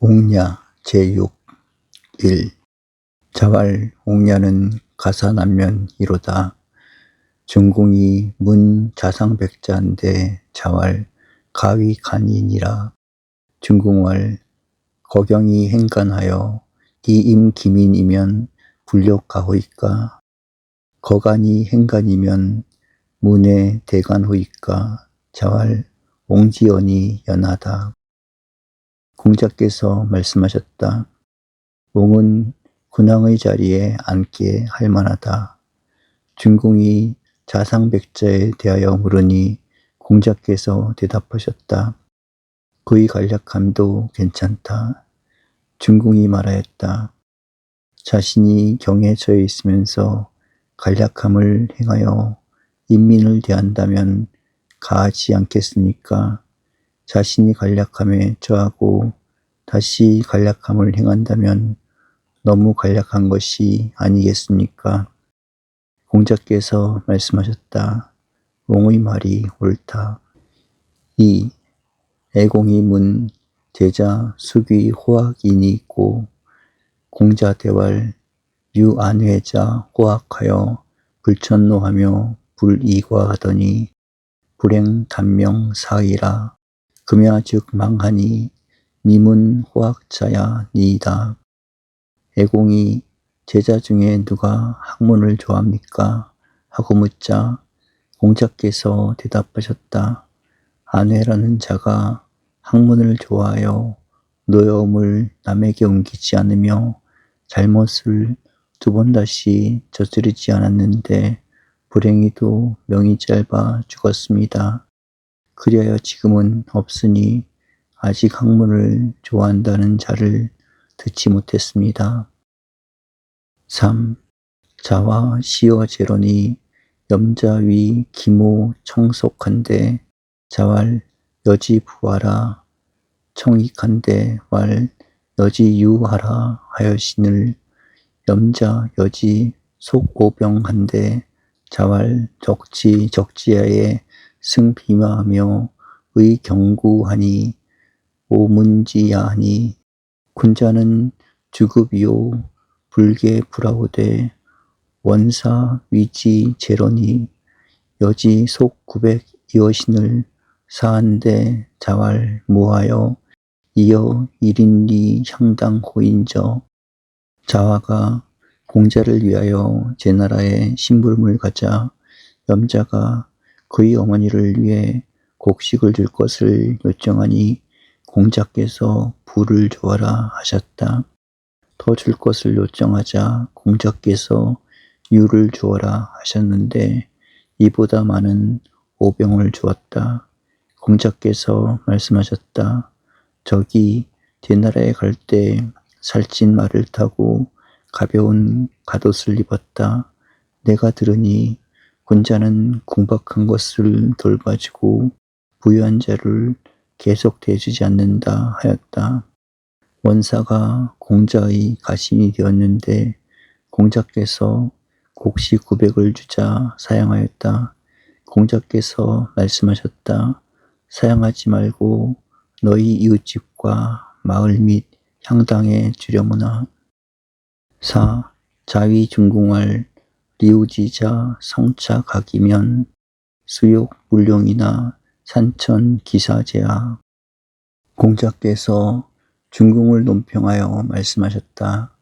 옥냐 제6 1 자왈 옥냐는 가사남면 이로다. 중궁이 문 자상백자인데 자왈 가위간이니라. 중궁왈 거경이 행간하여 이임기민이면 불력가호이까 거간이 행간이면 문에 대간호이까 자왈 옹지언이 연하다. 공자께서 말씀하셨다. 옹은 군왕의 자리에 앉게 할 만하다. 중궁이 자상백자에 대하여 물으니 공자께서 대답하셨다. 그의 간략함도 괜찮다. 중궁이 말하였다. 자신이 경에 처해 있으면서 간략함을 행하여 인민을 대한다면 가하지 않겠습니까? 자신이 간략함에 처하고 다시 간략함을 행한다면 너무 간략한 것이 아니겠습니까? 공자께서 말씀하셨다. 옹의 말이 옳다. 2. 애공이 문 제자 수귀 호학인이 있고 공자 대왈 유안회자 호학하여 불천노하며 불이과하더니 불행 단명 사이라 금야 즉 망하니 미문 호학자야 니이다. 애공이 제자 중에 누가 학문을 좋아합니까? 하고 묻자 공자께서 대답하셨다. 안회라는 자가 학문을 좋아하여 노여움을 남에게 옮기지 않으며 잘못을 두 번 다시 저지르지 않았는데 불행히도 명이 짧아 죽었습니다. 그리하여 지금은 없으니 아직 학문을 좋아한다는 자를 듣지 못했습니다. 3. 자와 시어 제론이 염자위 기모 청속한데 자왈 여지 부하라 청익한데 왈 여지 유하라 하여신을 염자 여지 속오병한데 자왈 적지 적지하에 승비마하며 의경구하니 오문지야하니 군자는 주급이요 불계 불하오되 원사 위지 제론이 여지 속 구백 이어신을 사한데 자왈 무하여 이어 일인리 향당 호인저 자화가 공자를 위하여 제 나라에 심부름을 가자 염자가 그의 어머니를 위해 곡식을 줄 것을 요청하니 공자께서 부를 주어라 하셨다. 더 줄 것을 요청하자 공자께서 유를 주어라 하셨는데 이보다 많은 오병을 주었다. 공자께서 말씀하셨다. 저기 제나라에 갈 때 살찐 말을 타고 가벼운 갓옷을 입었다. 내가 들으니 군자는 궁박한 것을 돌봐주고 부유한 자를 계속 대주지 않는다 하였다. 원사가 공자의 가신이 되었는데 공자께서 곡식 900을 주자 사양하였다. 공자께서 말씀하셨다. 사양하지 말고 너희 이웃집과 마을 및 향당에 주려무나. 4. 자위 중궁할 리우지자 성차 각이면 수욕 물룡이나 산천 기사제야. 공자께서 중궁을 논평하여 말씀하셨다.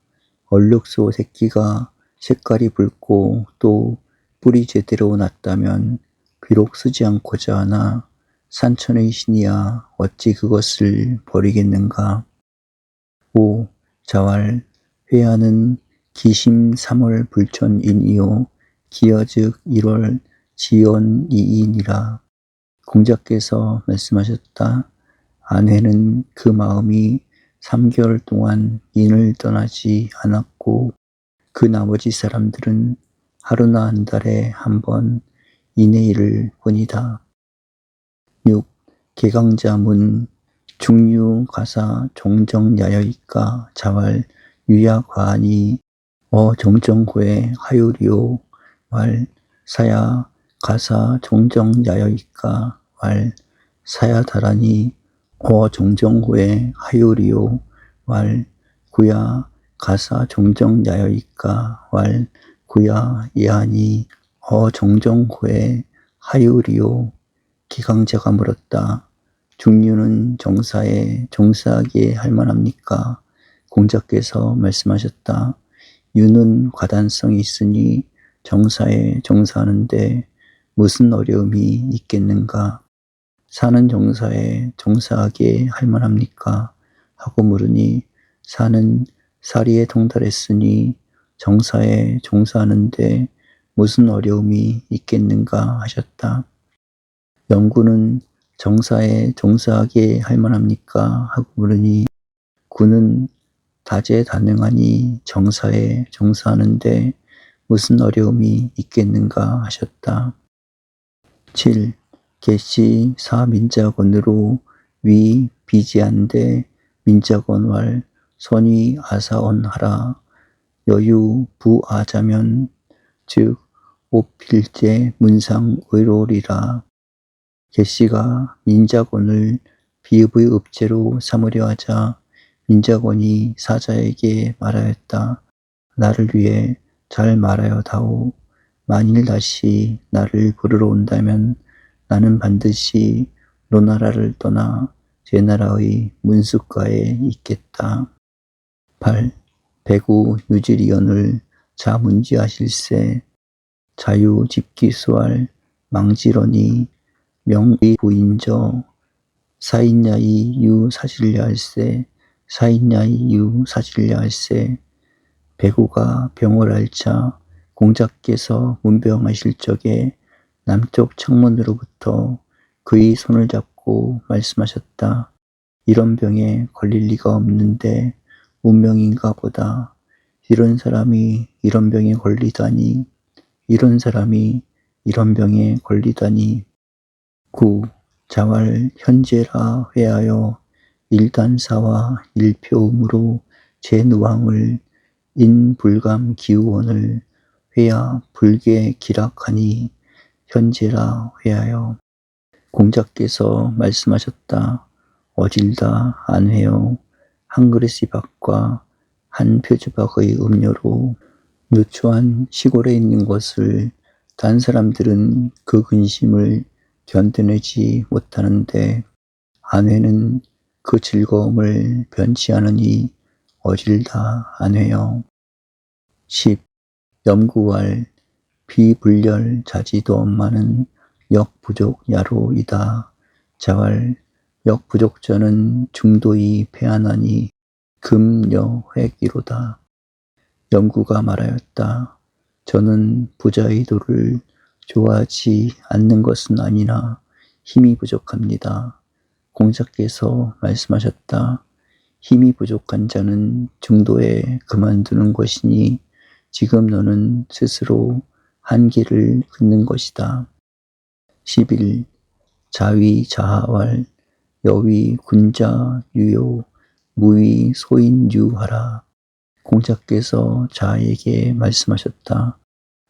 얼룩소 새끼가 색깔이 붉고 또 뿔이 제대로 났다면 비록 쓰지 않고자 하나 산천의 신이야 어찌 그것을 버리겠는가. 5. 자왈 회하는 기심 3월 불천인이요 기어즉 1월 지연이인이라 공자께서 말씀하셨다. 아내는 그 마음이 3개월 동안 인을 떠나지 않았고 그 나머지 사람들은 하루나 한 달에 한 번 인의 일을 보니다. 6. 개강자문 중유 가사 종정야여이까 자왈 유야과니 어 정정호의 하유리오 왈 사야 가사 종정야여이까. 왈 사야다라니. 어 정정호의 하유리오 왈 구야 가사 종정야여이까. 왈 구야 예하니. 어종정호에 하유리오 기강자가 물었다. 중류는 정사에 종사하기에 할만합니까? 공자께서 말씀하셨다. 유는 과단성이 있으니 정사에 종사하는데 무슨 어려움이 있겠는가? 사는 정사에 종사하기에 할만합니까? 하고 물으니 사는 사리에 통달했으니 정사에 종사하는데 무슨 어려움이 있겠는가 하셨다. 영구는 정사에 종사하기에 할만합니까? 하고 물으니 구는 다재다능하니 정사에 종사하는데 무슨 어려움이 있겠는가 하셨다. 7. 개시 사민자건으로 위 비지한데 민자건왈 선위 아사언하라 여유 부아자면 즉 오필제 문상 의로리라 개씨가 민자곤을 비읍의 읍제로 삼으려 하자 민자곤이 사자에게 말하였다. 나를 위해 잘 말하여 다오. 만일 다시 나를 부르러 온다면 나는 반드시 노나라를 떠나 제 나라의 문숫가에 있겠다. 8. 배구 유지리언을 자문지하실세 자유 집기수할 망지러니 명의 부인저 사인야이 유사실야할세 사인야이 유 사실야할세 배구가 병을 앓자 공자께서 문병하실 적에 남쪽 창문으로부터 그의 손을 잡고 말씀하셨다. 이런 병에 걸릴 리가 없는데 운명인가 보다. 이런 사람이 이런 병에 걸리다니, 이런 사람이 이런 병에 걸리다니. 9. 자활 현재라 회하여 일단사와 일표음으로 제누왕을 인불감 기우원을 회야 불계 기락하니 현재라 회하여 공자께서 말씀하셨다. 어질다 안 회요 한 그릇이 밥과 한 표주박의 음료로 누추한 시골에 있는 것을 단 사람들은 그 근심을 견뎌내지 못하는데 아내는 그 즐거움을 변치 않으니 어질다 아내여. 10. 염구할 비불열 자지도 엄마는 역부족 야로이다. 자활 역부족자는 중도이 패하나니 금여획이로다. 염구가 말하였다. 저는 부자의 도를 좋아하지 않는 것은 아니나 힘이 부족합니다. 공자께서 말씀하셨다. 힘이 부족한 자는 중도에 그만두는 것이니 지금 너는 스스로 한계를 긋는 것이다. 11. 자위 자하왈 여위 군자 유요 무위 소인 유하라. 공자께서 자에게 말씀하셨다.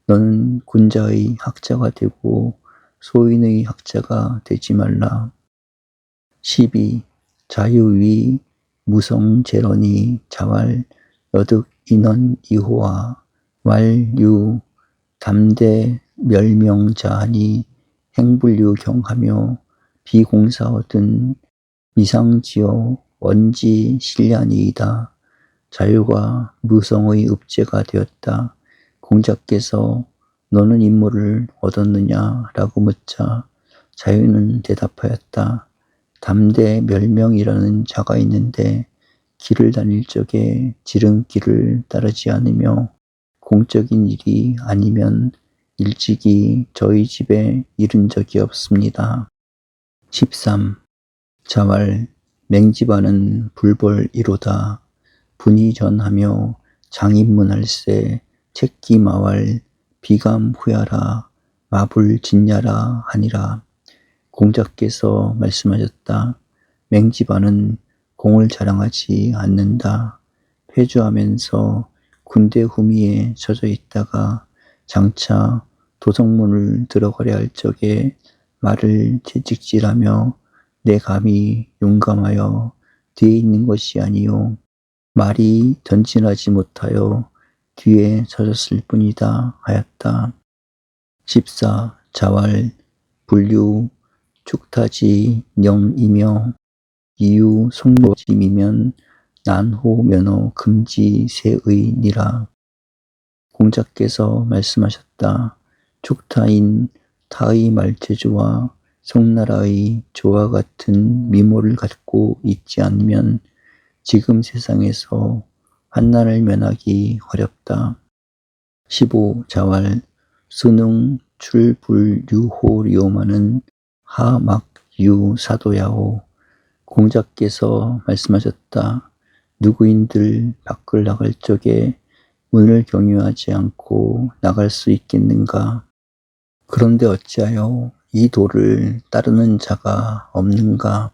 너는 군자의 학자가 되고 소인의 학자가 되지 말라. 12. 자유위 무성제런이 자왈 여득 인원 이호와 왈유 담대 멸명자하니 행불유 경하며 비공사 얻은 미상지어 원지 실련이이다. 자유가 무성의 읍제가 되었다. 공자께서 너는 인물을 얻었느냐? 라고 묻자 자유는 대답하였다. 담대 멸명이라는 자가 있는데 길을 다닐 적에 지름길을 따르지 않으며 공적인 일이 아니면 일찍이 저희 집에 이른 적이 없습니다. 13. 자왈 맹집하는 불벌이로다. 분이 전하며 장인문할세 책기마왈 비감 후야라 마불 진야라 하니라. 공자께서 말씀하셨다. 맹지반은 공을 자랑하지 않는다. 회주하면서 군대 후미에 젖어 있다가 장차 도성문을 들어가려 할 적에 말을 채찍질하며 내 감히 용감하여 뒤에 있는 것이 아니요 말이 전진하지 못하여 뒤에 젖었을 뿐이다 하였다. 14. 자왈 분류 축타지 영이며 이유 송로짐이면 난호 면허 금지 세의니라. 공자께서 말씀하셨다. 축타인 타의 말재주와 송나라의 조와 같은 미모를 갖고 있지 않으면 지금 세상에서 환난을 면하기 어렵다. 15. 자왈 수능 출불 유호리오마는 하막유 사도야오 공자께서 말씀하셨다. 누구인들 밖을 나갈 적에 문을 경유하지 않고 나갈 수 있겠는가? 그런데 어찌하여 이 도를 따르는 자가 없는가?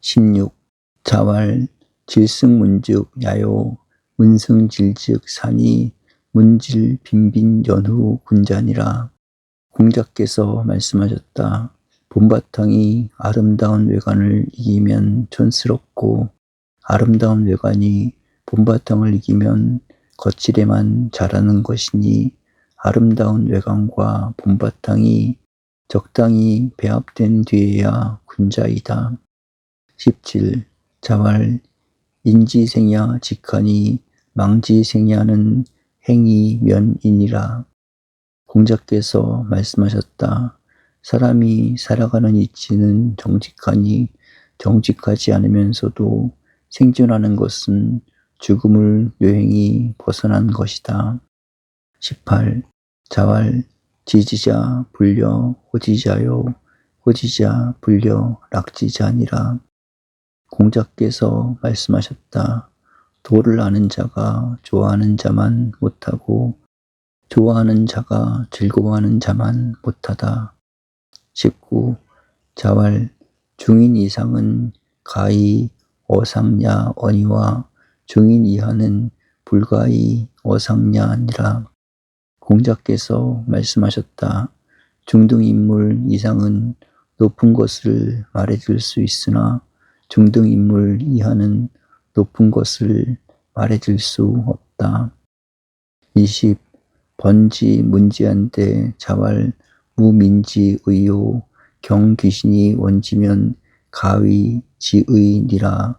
16. 자왈 질승문즉 야요 문승질즉 산이 문질 빈빈 연후 군자니라. 공자께서 말씀하셨다. 봄바탕이 아름다운 외관을 이기면 촌스럽고 아름다운 외관이 봄바탕을 이기면 거칠에만 자라는 것이니 아름다운 외관과 봄바탕이 적당히 배합된 뒤에야 군자이다. 17. 자왈 인지생야 직하니 망지생야는 행위면이니라. 공자께서 말씀하셨다. 사람이 살아가는 이치는 정직하니 정직하지 않으면서도 생존하는 것은 죽음을 요행히 벗어난 것이다. 18. 자왈 지지자 불려 호지자요 호지자 불려 락지자니라. 공자께서 말씀하셨다. 도를 아는 자가 좋아하는 자만 못하고 좋아하는 자가 즐거워하는 자만 못하다. 19. 자왈 중인 이상은 가히 어상야 언이와 중인 이하는 불가히 어상야니라. 공자께서 말씀하셨다. 중등인물 이상은 높은 것을 말해줄 수 있으나 중등인물 이하는 높은 것을 말해줄 수 없다. 20. 번지 문지한데 자왈 무민지 의요 경귀신이 원지면 가위 지의니라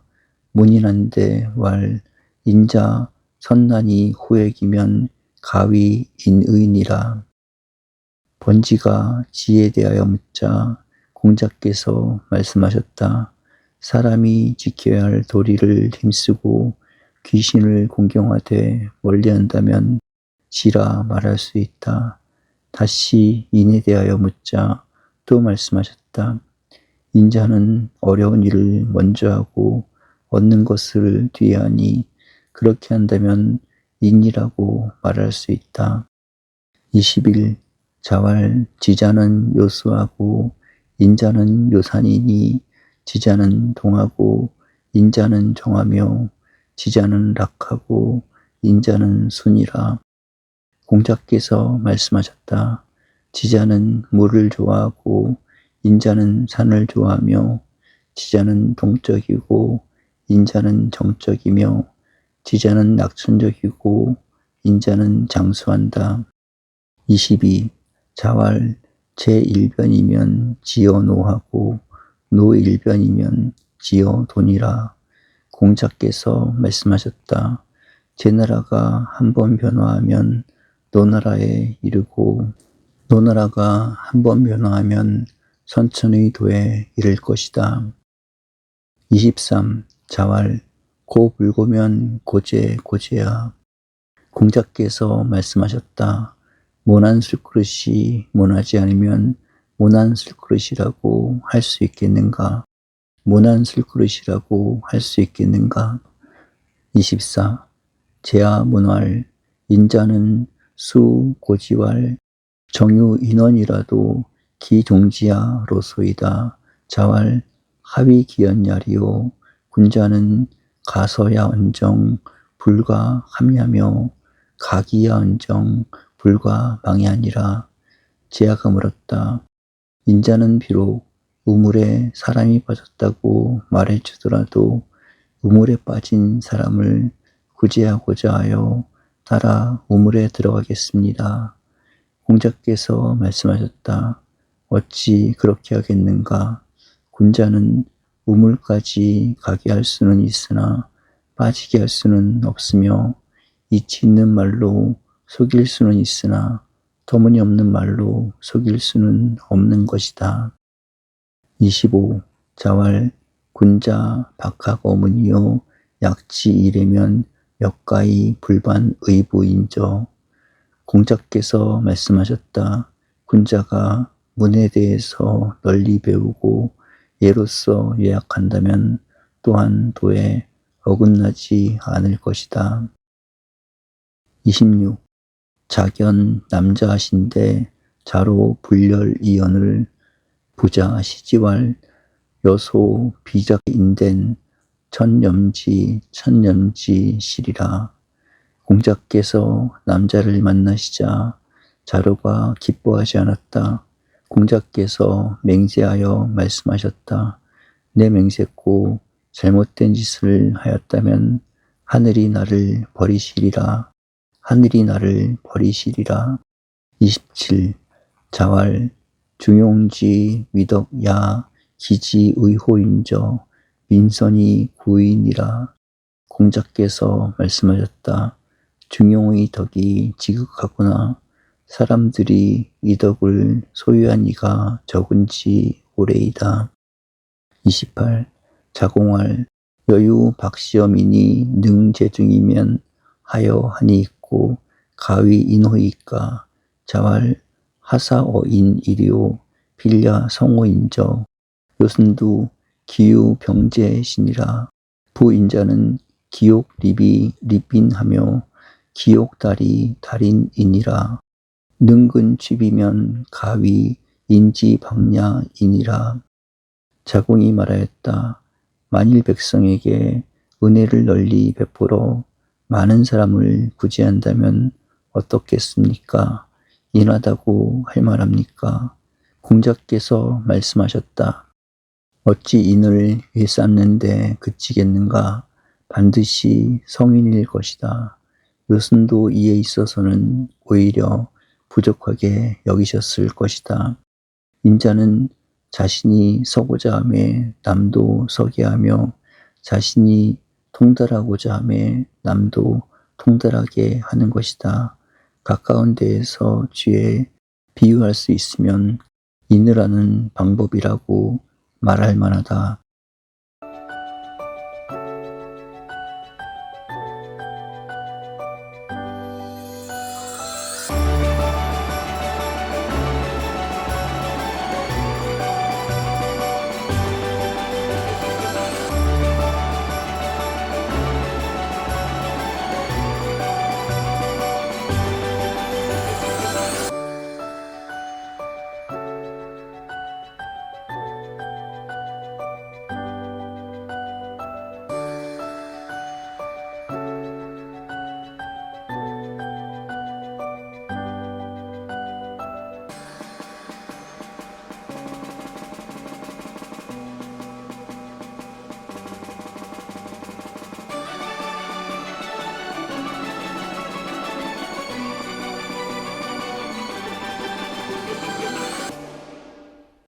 문인한데 왈 인자 선난이 호액이면 가위 인의니라 번지가 지에 대하여 묻자 공자께서 말씀하셨다. 사람이 지켜야 할 도리를 힘쓰고 귀신을 공경하되 멀리한다면 지라 말할 수 있다. 다시 인에 대하여 묻자 또 말씀하셨다. 인자는 어려운 일을 먼저 하고 얻는 것을 뒤에 하니 그렇게 한다면 인이라고 말할 수 있다. 21. 자왈 지자는 요수하고 인자는 요산이니 지자는 동하고 인자는 정하며 지자는 락하고 인자는 순이라. 공자께서 말씀하셨다. 지자는 물을 좋아하고 인자는 산을 좋아하며 지자는 동적이고 인자는 정적이며 지자는 낙천적이고 인자는 장수한다. 22. 자왈 제1변이면 지어 노하고 노1변이면 지어 돈이라 공자께서 말씀하셨다. 제 나라가 한 번 변화하면 노나라에 이르고 노나라가 한 번 변화하면 선천의 도에 이를 것이다. 23. 자왈 고 불고면 고제 고제야. 공자께서 말씀하셨다. 모난 술그릇이 모나지 않으면 모난 술그릇이라고 할 수 있겠는가? 모난 술그릇이라고 할 수 있겠는가? 24. 제아 문활 인자는 수 고지왈 정유 인원이라도 기종지야로소이다. 자왈 하위 기연야리오 군자는 가서야 언정 불가 함야며 가기야 언정 불과 망이 아니라 제아가 물었다. 인자는 비록 우물에 사람이 빠졌다고 말해주더라도 우물에 빠진 사람을 구제하고자 하여 따라 우물에 들어가겠습니다. 공자께서 말씀하셨다. 어찌 그렇게 하겠는가? 군자는 우물까지 가게 할 수는 있으나 빠지게 할 수는 없으며 이치 있는 말로 속일 수는 있으나 터무니없는 말로 속일 수는 없는 것이다. 25. 자왈 군자 박학 어문이요 약지 이래면 역가이 불반 의부인저 공자께서 말씀하셨다. 군자가 문에 대해서 널리 배우고 예로서 요약한다면 또한 도에 어긋나지 않을 것이다. 26. 자견 남자하신데 자로 불렬 이언을 부자 시지왈 여소 비작인된 천염지 천염지 시리라. 공자께서 남자를 만나시자 자로가 기뻐하지 않았다. 공자께서 맹세하여 말씀하셨다. 내 맹세코 잘못된 짓을 하였다면 하늘이 나를 버리시리라. 하늘이 나를 버리시리라. 27. 자왈 중용지 위덕야 기지 의호인저 민선이 구인이라. 공자께서 말씀하셨다. 중용의 덕이 지극하구나. 사람들이 이 덕을 소유한 이가 적은 지 오래이다. 28. 자공할 여유 박시험이니 능제중이면 하여 하니 있고 가위 인호이까 자왈 하사어인 이리오 빌야 성호인저 요순두 기유 병제신이라 부인자는 기옥 리비 리빈하며 기옥달이 달인이니라 능근 취비면 가위 인지 방야이니라 자공이 말하였다. 만일 백성에게 은혜를 널리 베풀어 많은 사람을 구제한다면 어떻겠습니까? 인하다고 할 말합니까? 공자께서 말씀하셨다. 어찌 인을 일삼는데 그치겠는가? 반드시 성인일 것이다. 요순도 이에 있어서는 오히려 부족하게 여기셨을 것이다. 인자는 자신이 서고자 함에 남도 서게 하며 자신이 통달하고자 함에 남도 통달하게 하는 것이다. 가까운 데에서 쥐에 비유할 수 있으면 인으라는 방법이라고 말할 만하다.